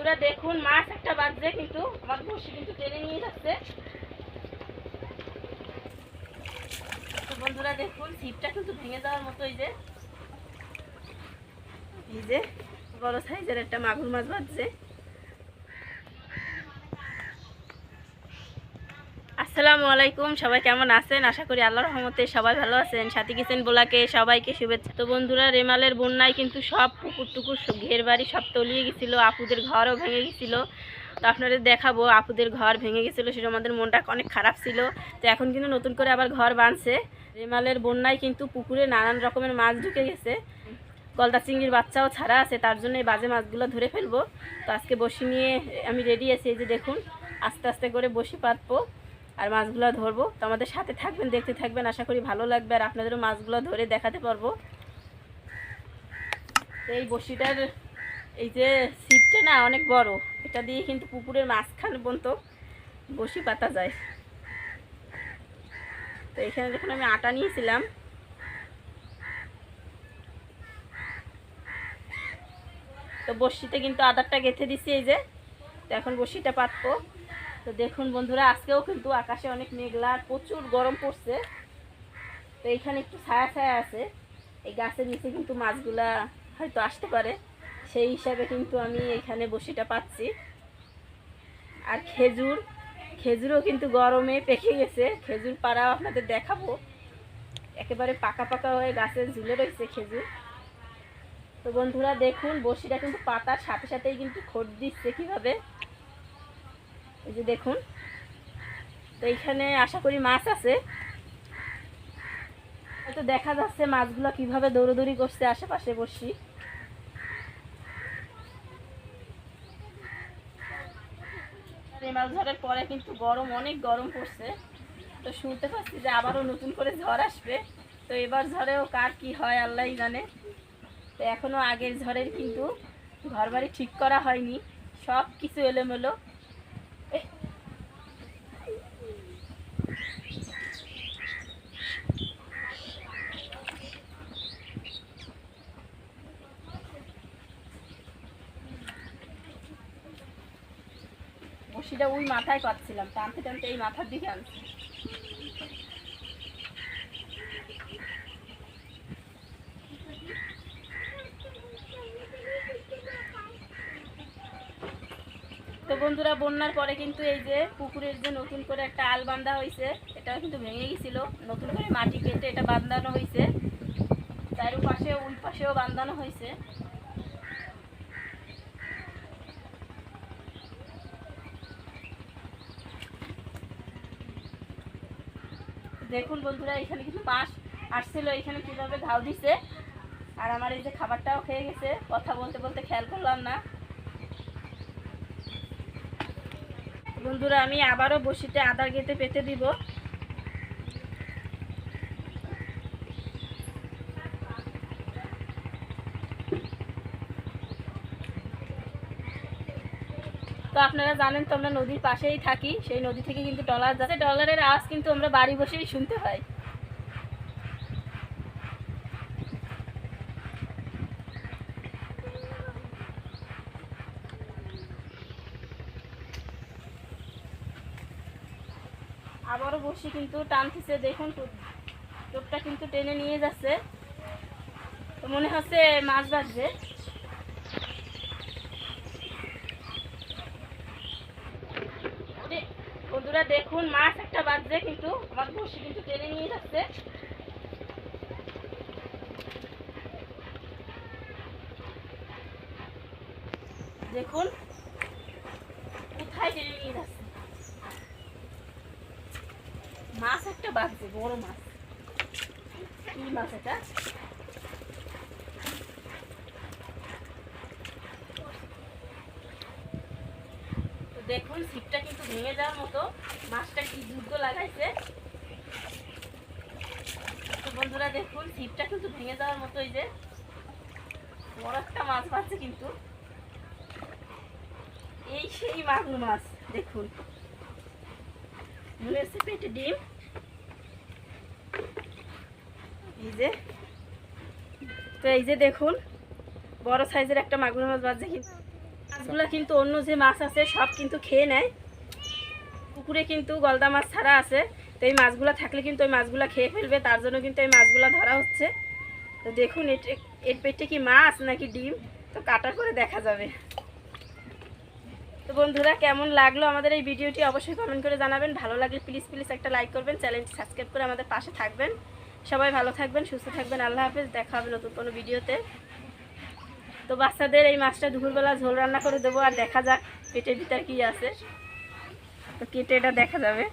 বন্ধুরা, দেখুন, মাছ একটা বাজছে, কিন্তু আমার বসে কিন্তু টেনে নিয়ে যাচ্ছে। তো বন্ধুরা, দেখুন, ছিপটা কিন্তু ভেঙে যাওয়ার মতো এই যে। এই যে, বড় সাইজের একটা মাগুর মাছ বাজছে। আসসালামু আলাইকুম, সবাই কেমন আছেন? আশা করি আল্লাহর রহমতে সবাই ভালো আছেন। সাথী কিচেন বোলাকে সবাইকে শুভেচ্ছা। তো বন্ধুরা, রেমালের বন্যায় কিন্তু সব পুকুর টুকুর ঘের বাড়ি সব তলিয়ে গেছিল, আপুদের ঘরও ভেঙে গেছিল। তো আপনাদের দেখাবো, আপুদের ঘর ভেঙে গেছিল সেটা আমাদের মনটা অনেক খারাপ ছিল। তো এখন কিন্তু নতুন করে আবার ঘর বাঁধছে রেমালের বন্যায় কিন্তু পুকুরে নানান রকমের মাছ ঢুকে গেছে। গলদা চিংড়ির বাচ্চাও ছাড়া আছে, তার জন্য এই বাজে মাছগুলো ধরে ফেলব। তো আজকে বসি নিয়ে আমি রেডি আছি, এই যে দেখুন, আস্তে আস্তে করে বসি পাতবো। আর মাছগুলো ধরবো। তো আমাদের সাথে থাকবেন, দেখতে থাকবেন। আশা করি ভালো লাগবে। আর আপনাদেরও মাছগুলো ধরে দেখাতে পারব। এই বসিটার এই যে ছিপটা না অনেক বড়। এটা দিয়ে কিন্তু পুকুরের মাঝখানে পর্যন্ত বসি পাতা যায়। তো এখানে যখন আমি আটা নিয়েছিলাম, তো বড়শিতে কিন্তু আদারটা গেঁথে দিছি এই যে। তো এখন বড়শিটা পাতবো। তো দেখুন বন্ধুরা, আজকেও কিন্তু আকাশে অনেক মেঘলা আর প্রচুর গরম পড়ছে। তো এইখানে একটু ছায়া ছায়া আছে। এই গাছের নিচে কিন্তু মাছগুলা হয়তো আসতে পারে। সেই হিসাবে কিন্তু আমি এখানে বসিটা পাচ্ছি। আর খেজুর, খেজুরও কিন্তু গরমে পেকে গেছে। খেজুর পাড়াও আপনাদের দেখাবো। একেবারে পাকা পাকা হয়ে গাছে ঝুলে রয়েছে খেজুর। তো বন্ধুরা দেখুন, বসিটা কিন্তু পাতার সাথে সাথেই কিন্তু খোট দিচ্ছে কীভাবে। এই যে দেখুন। তো এইখানে আশা করি মাছ আছে। হয়তো দেখা যাচ্ছে মাছগুলো কীভাবে দৌড়দৌড়ি করছে আশেপাশে বসি মাছ ধরার পরে কিন্তু গরম, অনেক গরম পড়ছে। তো শুনতে পাচ্ছি যে আবারও নতুন করে ঝড় আসবে। তো এবার ঝড়েও কার কি হয় আল্লাহই জানে। তো এখনও আগের ঝড়ের কিন্তু ঘরবাড়ি ঠিক করা হয়নি। সব কিছু এলোমেলো। বসিটা ওই মাথায় পাচ্ছিলাম, টানতে টানতে এই মাথার দিকে আনছি। তো বন্ধুরা, বন্যার পরে কিন্তু এই যে পুকুরের যে নতুন করে একটা আল বান্ধা হয়েছে এটাও কিন্তু ভেঙে গেছিল। নতুন করে মাটি কেটে এটা বাঁধানো হয়েছে চারু পাশে ওই পাশেও বাঁধানো হয়েছে দেখুন বন্ধুরা, এখানে কিছু বাঁশ আসছিল, এখানে কীভাবে ঘাও দিছে। আর আমার এই যে খাবারটাও খেয়ে গেছে, কথা বলতে বলতে খেয়াল করলাম না। বন্ধুরা, আমি আবারও বসিতে আদা গেতে পেতে দিব। তো আপনারা জানেন তো আমরা নদীর পাশেই থাকি, সেই নদী থেকে কিন্তু ডলার যাচ্ছে। ডলারের আওয়াজ কিন্তু আমরা বাড়ি বসেই শুনতে পাই। আবারও বসি কিন্তু, টানতেছে, দেখুন টোপটা কিন্তু টেনে নিয়ে যাচ্ছে। তো মনে হচ্ছে মাছ বাজছে বন্ধুরা দেখুন, মাছ একটা বাজছে কিন্তু, আমার বসি কিন্তু টেনে নিয়ে যাচ্ছে। দেখুন, কোথায় টেনে নিয়ে যাচ্ছে। মাছ একটা বাজছে, বড় মাছ। কি মাছ এটা? দেখুন ছিপটা কিন্তু ভেঙে যাওয়ার মতো মাছটা কি যুদ্ধ লাগাইছে। তো বন্ধুরা দেখুন ছিপটা কিন্তু ভেঙে যাওয়ার মতো এই যে বড় একটা মাছ পাচ্ছে কিন্তু। এই সেই মাগুর মাছ, দেখুন। মনে হচ্ছে পেটে ডিম। এই যে, তো এই যে দেখুন, বড় সাইজের একটা মাগুর মাছ বাজছে কিন্তু। মাছগুলো কিন্তু অন্য যে মাছ আছে, সব কিন্তু খেয়ে নেয়। পুকুরে কিন্তু গলদা মাছ ছাড়া আছে। তো এই মাছগুলো থাকলে কিন্তু ওই মাছগুলো খেয়ে ফেলবে, তার জন্য কিন্তু এই মাছগুলো ধরা হচ্ছে। তো দেখুন এর পেটে কি মাছ নাকি ডিম? তো কাটা করে দেখা যাবে। তো বন্ধুরা, কেমন লাগল আমাদের এই ভিডিওটি অবশ্যই কমেন্ট করে জানাবেন। ভালো লাগলে প্লিজ প্লিজ একটা লাইক করবেন চ্যানেলটি সাবস্ক্রাইব করে আমাদের পাশে থাকবেন। সবাই ভালো থাকবেন, সুস্থ থাকবেন। আল্লাহ হাফেজ, দেখা হবে নতুন কোনো ভিডিওতে তো বাচ্চাদের এই মাছটা দুপুরবেলা ঝোল রান্না করে দেবো আর দেখা যাক পেটের ভিতর কি আছে। তো কেটে এটা দেখা যাবে।